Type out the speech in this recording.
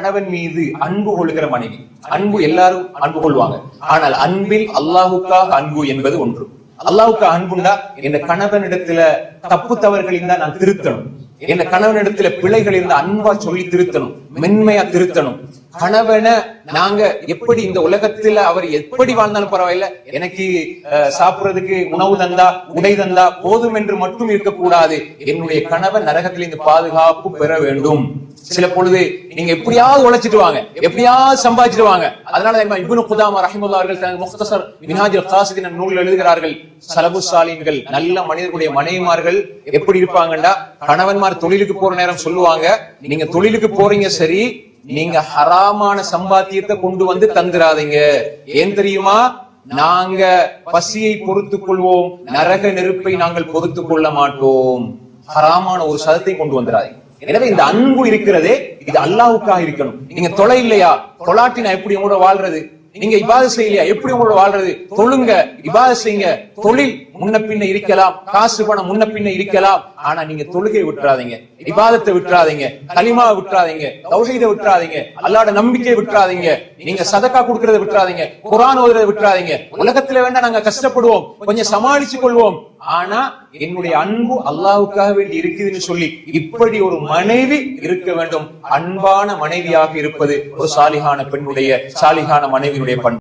கணவன் மீது அன்பு கொள்கிற மனைவி. அன்பு எல்லாரும் அன்பு கொள்வாங்க. ஆனால் அன்பில் அல்லாஹுக்காக அன்பு என்பது ஒன்று. அல்லாவுக்கு அன்புண்டா இந்த கணவனிடத்துல தப்பு தவறுகள் இருந்தா நான் திருத்தணும். இந்த கணவனிடத்துல பிள்ளைகள் இருந்தா அன்பா சொல்லி திருத்தணும். மென்மையா திருத்தணும். கணவனை நாங்க எப்படி இந்த உலகத்துல அவர் எப்படி வாழ்ந்தாலும் பரவாயில்ல. எனக்கு சாப்பிடுறதுக்கு உணவு தந்தா உடை தந்தா போதும் என்று மட்டும் இருக்கக்கூடாது. என்னுடைய கணவன் நரகத்திலிருந்து பாதுகாப்பு பெற வேண்டும். சில பொழுது நீங்க எப்படியாவது உழைச்சிட்டு வாங்க எப்படியாவது சம்பாதிச்சிட்டு வாங்க. அதனால இபுனு குதாமா ரஹிமுல்லா அவர்கள் தனது முக்தசர் மினாஜில் காசிதின் நூலில் எழுதுகிறார்கள் சலபு சாலின்கள் நல்ல மனிதர்களுடைய மனைவிமார்கள் எப்படி இருப்பாங்கண்டா? கணவன்மார் தொழிலுக்கு போற நேரம் சொல்லுவாங்க நீங்க தொழிலுக்கு போறீங்க சரி நீங்க ஹராமான சம்பாத்தியத்தை கொண்டு வந்து தந்துராதீங்க ஏன் தெரியுமா? நாங்க பசியை பொறுத்துக் கொள்வோம் நரக நெருப்பை நாங்கள் பொறுத்துக் கொள்ள மாட்டோம். ஹராமான ஒரு சதத்தை கொண்டு வந்துடாதீங்க எனவே இந்த அன்பு இருக்கிறதே இது அல்லாவுக்காக இருக்கணும். நீங்க தொலை இல்லையா? தொலாட்டி நான் எப்படி உங்களோட வாழ்றது? நீங்க இபாத செய்யலையா? எப்படி உங்களோட வாழ்றது? தொழுங்க இபாத செய்யுங்க. தொழில் முன்ன பின்ன இருக்கலாம். காசு பணம் முன்ன பின்ன இருக்கலாம். ஆனா நீங்க தொழுகை விட்டுறாதீங்க. இபாதத்தை விட்டுறாதீங்க. களிமா விட்டுறாதீங்க. தௌஹீதை விட்டுறாதீங்க. அல்லாட நம்பிக்கை விட்டுறாதீங்க. நீங்க சதக்கா கொடுக்கறத விட்டுறாதீங்க. குரான் ஓதுறத விட்டுறாதீங்க. உலகத்துல வேண்டாம் நாங்க கஷ்டப்படுவோம். கொஞ்சம் சமாளிச்சு கொள்வோம். ஆனா என்னுடைய அன்பு அல்லாவுக்காக வேண்டி இருக்குதுன்னு சொல்லி இப்படி ஒரு மனைவி இருக்க வேண்டும். அன்பான மனைவியாக இருப்பது ஒரு சாலிகான பெண்ணுடைய சாலிகான மனைவியுடைய பண்பு.